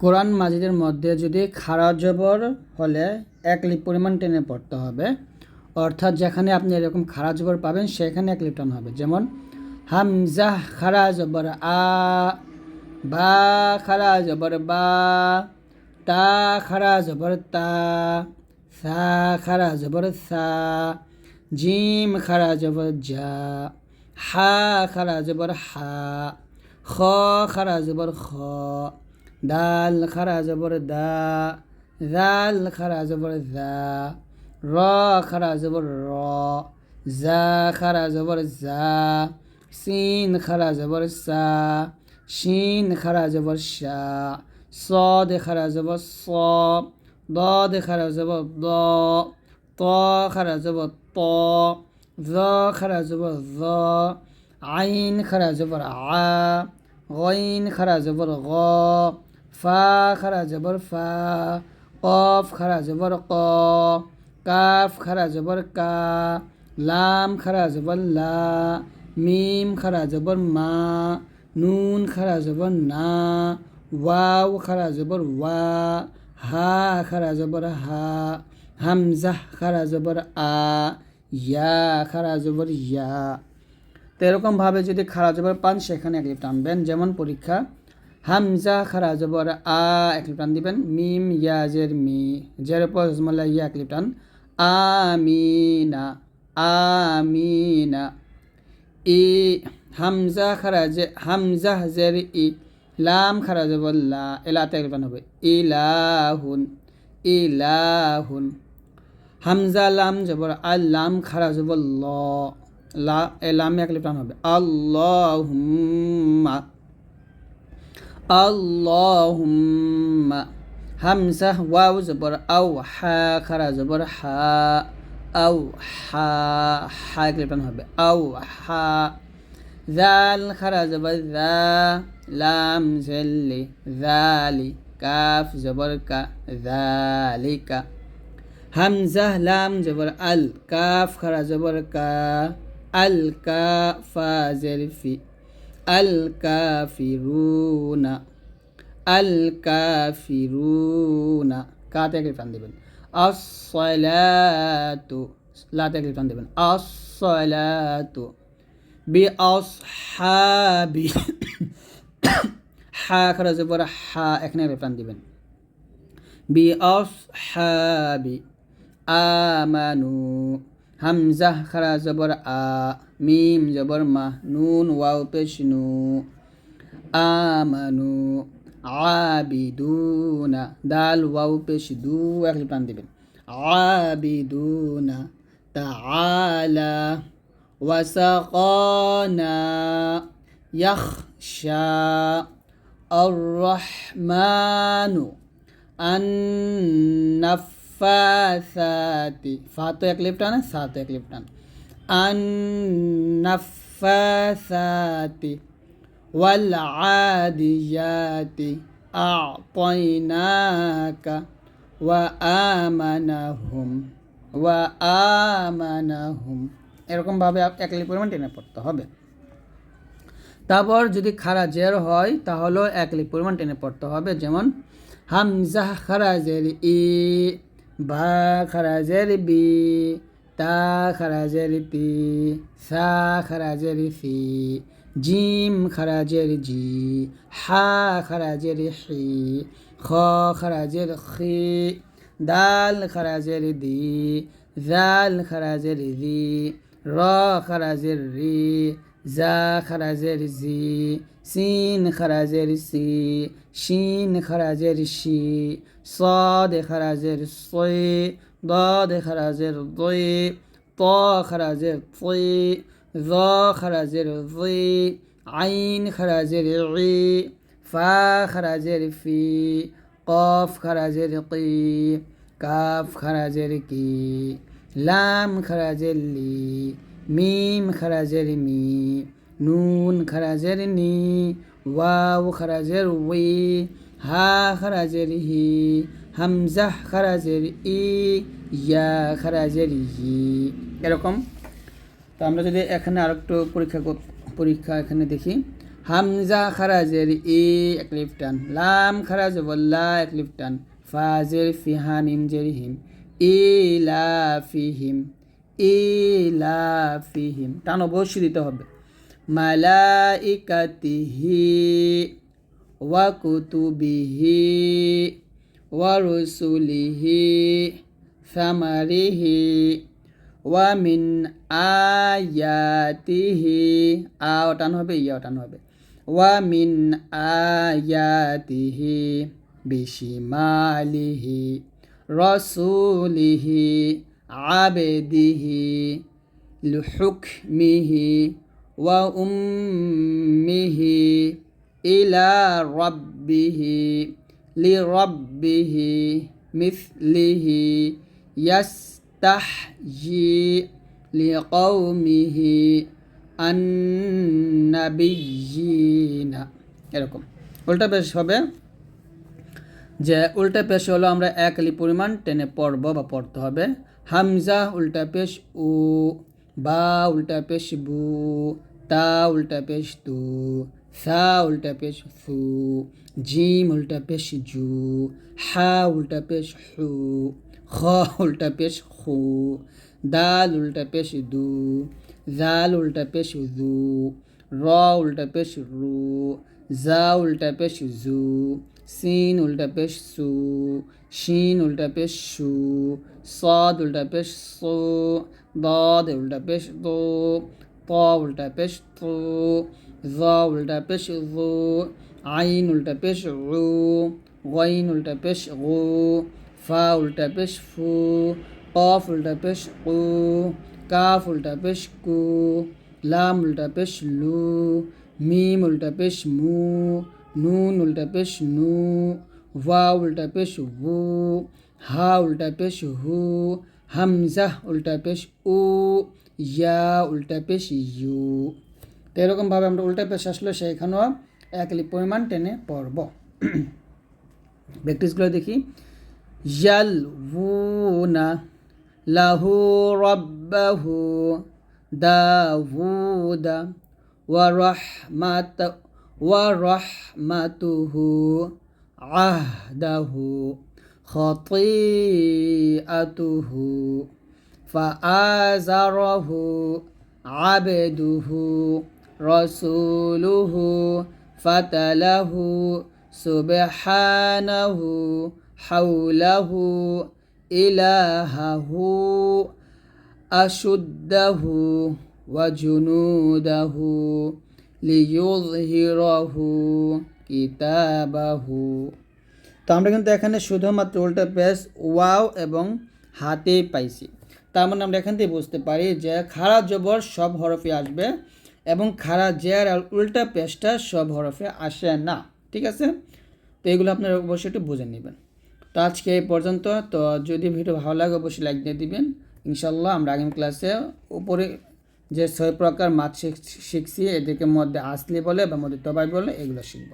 কোরআন মাজিদের মধ্যে যদি খারা জবর হলে এক লিপ পরিমাণ টেনে পড়তে হবে। অর্থাৎ যেখানে আপনি এরকম খারা জবর পাবেন, সেখানে এক লিপ টান হবে। যেমন হামজাহ খারা জবর আ, বা খারা জবর বা, তা খারা জবর তা, সা খারা জবর সা, জিম খারা জবর জা, হা খারা জবর হা, খ খারা জবর খ। দাল খারা জবর দা জাল খারা জবর জা র খারা জবর র জা খারা জবর জা সিন খারা জবর সা শিন খারা জবর শা صاد خرج بالصا ضاد خرج بالضا طا خرج بالطا ذا خرج بالظا عين خرج بالعا غين خرج ফা খারা জবর ফা কফ খারা জবর ক কাফ খারা জবর কা লাম খারা জবর লা মিম খারা জবর মা নুন খারা জবর না ওয়াও খারা জবর ওয়া হা খারা জবর হা হামজা খারা জবর আ ইয়া খারা জবর ইয়া তো এরকমভাবে যদি খারা জবর পান সেখানে এক টানবেন যেমন পরীক্ষা হামজা খারা জবর আ, এক লিপ টান দিবেন। মিম ইয়া জের মি, জের পর জমলা ইয়া, এক লিপ টান। আমিনা আমিনা। ই, হামজা খারা জে, হামজা জের ই, লাম খারা জবর লা এলাতে এক লিপ টান হবে। ইলাহুন ইলাহুন। হামজা, লাম জবর আল খারা জবর ল, লা, এ লামে এক লিপ টান হবে। আল্লাহুম্মা। আল্লাহুম্মা হামজা ওয়াও জবর আও হা খারা জবর হা আও হা হা এক লিপ টান হবে আও হা জাল খারা জবর জা লাম জেল্লি জালি কাফ জবর কা জালিকা হামজা লাম জবর আল কাফ খারা জবর কা আল কাফা জেরফি আল কাফিরুনা আল কাফিরুনা কাতে এক টান দেবেন আসসালাতু লাতে এক টান দেবেন আসসালাতু বি আসহাবি হা খারা জবর হা এখানে এক টান দিবেন বি আসহাবি আমানু হামজা খারা জবর আ মিম জবর মা নুন ওয়াও পেশ নু আমানু আবিদুনা দাল ওয়াও পেশ দু এক টান দিবেন আবিদুনা তাআলা وسقانا يخشى الرحمن النفاثات فاتو এক লিপ টান সাত এক লিপ টান النفاثات والعاديات أعطيناك وآمنهم وآمنهم এরকমভাবে এক লিপ পরিমাণ টেনে পড়তে হবে তারপর যদি খারা জের হয় তাহলেও এক লিপ পরিমাণ টেনে পড়তে হবে যেমন হামজা খারাজের ই বা খারাজের বি, তা খারাজের তি সা খারাজের সি, জিম খারাজের জি, হা খারাজের হি খ খারাজের খি, দাল খারাজের দি, জাল খারাজের রি র খারাজের রি, জা খারাজের জি সিন খারাজের সি শিন খারাজের শি সদ খারাজের সয়ে দদ খারাজের দয়ে ত খারাজের তয়ে জ খারাজের জে আইন খারাজের রে ফা খারাজের ফি কফ খারাজের কি কাফ খারাজের কি লাম খারাজের লি মিম খারাজের মি নুন খারাজের নি ওয়াও খারাজের উই হা খারাজের হি হামজা খারাজের ই ইয়া খারাজের ই এরকম। তো আমরা যদি এখানে আর একটু পরীক্ষা পরীক্ষা এখানে দেখি। হামজা খারাজের ই, এক লিফ টান। লাম খারাজ বল্লা এক টান। ফাজের ফিহা মিম জের হিম ইলা ফিহিম। ইলা ফিহিম। টান অবশ্যই দিতে হবে। মালাইকাতিহি ওয়া কুতুবিহি ওয়া রুসুলিহি সামারিহি ওয়া মিন আয়াতিহি আ টান হবে ইয়া টান হবে ওয়া মিন আয়াতিহি বিশিমালিহি রসুলিহি আবেদিহি লুহুকমিহি ওয়া উম্মিহি ইলা রব্বিহি লিরব্বিহি মিথলিহি ইয়াস্তাহজি লিকৌমিহি আন্নাবিয়িনা এরকম। উল্টা পেশ হবে যে উল্টা পেশ হলো আমরা এক পরিমাণ টেনে পড়ব বা পড়তে হবে। হামজা উল্টা পেশ উ, বা উল্টা পেশ বু તા ઉલટા પેશ તુ સા ઉલટા પેશ સુ જીમ ઉલટા પેશ જુ હા ઉલટા પેશ હુ ખ ઉલટા પેશ ખુ દાલ ઉલટા પેશ દુ ઝાલ ઉલટા પેશ ઝુ را الٹا پیش رو زا الٹا پیش زو سین الٹا پیش سو شین الٹا پیش شو صاد الٹا پیش سو داد الٹا پیش دو ط উল্টা পেশ তু ظ উল্টা পেশ ظু আইন উল্টা পেশ উ গইন উল্টা পেশ গু ফা উল্টা পেশ ফু কফ উল্টা পেশ কু কাফ উল্টা পেশ কু লাম উল্টা পেশ লু মিম উল্টা পেশ মু নুন উল্টা পেশ নু ওয়া উল্টা পেশ হু হা উল্টা পেশ হু হামজা উল্টা পেশ উ ইয়া উল্টা পেশ ইউ। তো এরকমভাবে আমরা উল্টা পেশ আসলে সেইখানেও একলি পরিমাণ টেনে পড়ব। প্র্যাকটিসগুলো দেখি ইয়াল না লাহু রব্বাহু দাউদা ওয়ারহমাত ওয়ারহমাতুহু আহদাহু আতুহু فآزره عبده رسوله فتله سبحانه حوله إلهه أشده وجنوده ليظهره كتابه তো আমরা কিন্তু এখানে শুধুমাত্র উল্টা পেশ ওয়াও এবং হাতে পাইছি তার মানে আমরা এখান থেকে বুঝতে পারি যে খাড়া জবর সব হরফে আসবে এবং খাড়া জের আর উল্টা পেশটা সব হরফে আসে না, ঠিক আছে? তো এগুলো আপনারা অবশ্যই একটু বুঝে নেবেন। তো আজকে এই পর্যন্ত, তো যদি ভিডিও ভালো লাগে অবশ্যই লাইক দিয়ে দিবেন। ইনশাল্লাহ আমরা আগামী ক্লাসে উপরে যে ছয় প্রকার মাছ শিখছি, এদেরকে মধ্যে আসলি বলে বা মধ্যে তবাই বলে এগুলো শিখব।